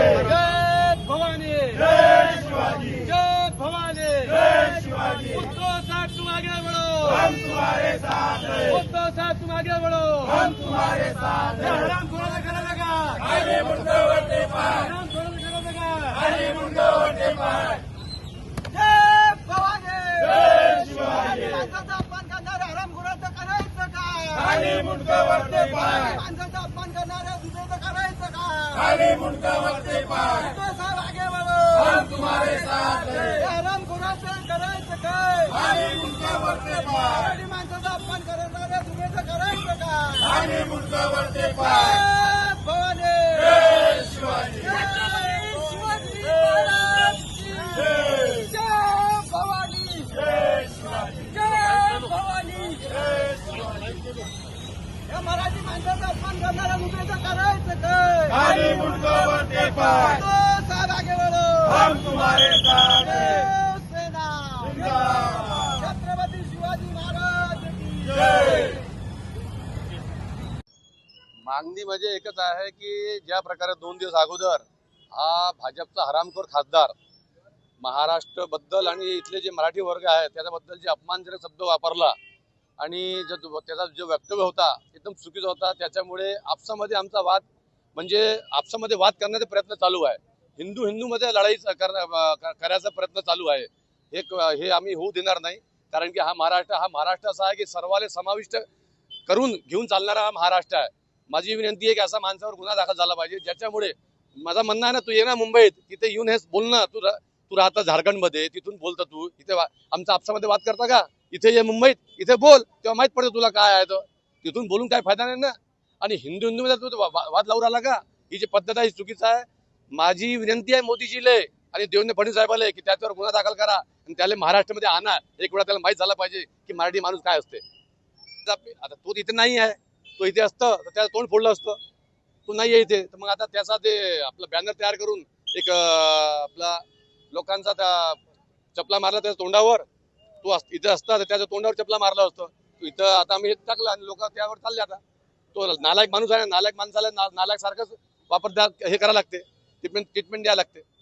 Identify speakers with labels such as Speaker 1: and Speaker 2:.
Speaker 1: जय भवानी जय शिवाजी जय भवानी जय शिवाजी उद्धव साहब तुम आगे बढ़ो हम तुम्हारे साथ आगे बढ़ो हम तुम्हारे साथ हैं हराम खोराला करा लगा आगे मुंडवरते पाय. हराम खोराला करा लगा आगे मुंडवरते पाय. जय भवानी. जय शिवाजी. माणसाचा अपमान करणाऱ्या हरामखोराचं करायचं काय आणि मुंडवरते पाय. माणसाचा अपमान करणाऱ्या दुसऱ्याचं करायचं काय खाली मुंडका वरते पाय साहेब आगे बढ़ो हम तुम्हारे साथ हैं आराम कोणाचं करायचं काय खाली मुंडका वरते पाय आणि माणसाचा अपमान करणाऱ्या तुम्हीचं करायचं काय खाली मुंडका वरते पाय भवानी जय शिवाजी जय शिवाजी महाराज की जय भवानी जय शिवाजी जय भवानी जय या मराठी माणसाचा अपमान करणाऱ्या दुसऱ्याचं करायचं काय
Speaker 2: खाली मुंडकावर ते पाय.
Speaker 1: आगे बढ़ो
Speaker 2: हम तुम्हारे साथ.
Speaker 3: मागणी म्हणजे एकच आहे की ज्या प्रकारे दोन दिवस अगोदर हा भाजपचा हरामखोर खासदार महाराष्ट्रबद्दल आणि इथले जे मराठी वर्ग आहे त्याच्याबद्दल जे अपमानजनक शब्द वापरला आणि जो त्याचा जो वक्तव्य होता एकदम चुकीचा होता त्याच्यामुळे आपसामध्ये आमचा वाद म्हणजे आपसामध्ये वाद करण्याचा प्रयत्न चालू आहे. हिंदू हिंदूमध्ये लढाई करायचा प्रयत्न चालू आहे. हे क- हे आम्ही होऊ देणार नाही कारण की हा महाराष्ट्र हा महाराष्ट्र असा आहे की सर्वाले समाविष्ट करून घेऊन चालणारा हा महाराष्ट्र आहे. माझी विनंती आहे की असा माणसावर गुन्हा दाखल झाला पाहिजे ज्याच्यामुळे माझं म्हणणं आहे ना तू ये ना मुंबईत तिथे येऊन हे बोल ना तू तू राहता झारखंडमध्ये तिथून बोलता तू इथे आमच्या आमचा आपसामध्ये वाद करता का? इथे ये मुंबईत इथे बोल तेव्हा माहीत पडतं तुला काय आहे तो. तिथून बोलून काय फायदा नाही ना? आणि हिंदू हिंदू मध्ये तू वा- वाद लावून राहिला का? ही जी पद्धत आहे ही चुकीचं आहे. माझी विनंती आहे मोदीजीले आणि देवेंद्र फडणवीस साहेबाले की त्याच्यावर गुन्हा दाखल करा आणि त्याला महाराष्ट्रामध्ये आणा. एक वेळा त्याला माहीत झाला पाहिजे की मराठी माणूस काय असते. आता तो तिथे नाही आहे. तो इथे असतं तर त्याला तोंड फोडलं असतं. तो नाही आहे इथे. तर मग आता त्याचा ते आपलं बॅनर तयार करून एक आपला लोकांचा त्या चपला मारला त्याच्या तोंडावर. तो अस- इथे असता तर त्याच्या तोंडावर चपला मारला असतो. इथं आता आम्ही टाकलं आणि लोक त्यावर चालले आता. तो नालायक माणूस आहे नालायक माणसाला ना- नालायक सारखंच वापर द्या हे करायला लागते. ट्रीटमेंट ट्रीटमेंट द्यायला लागते.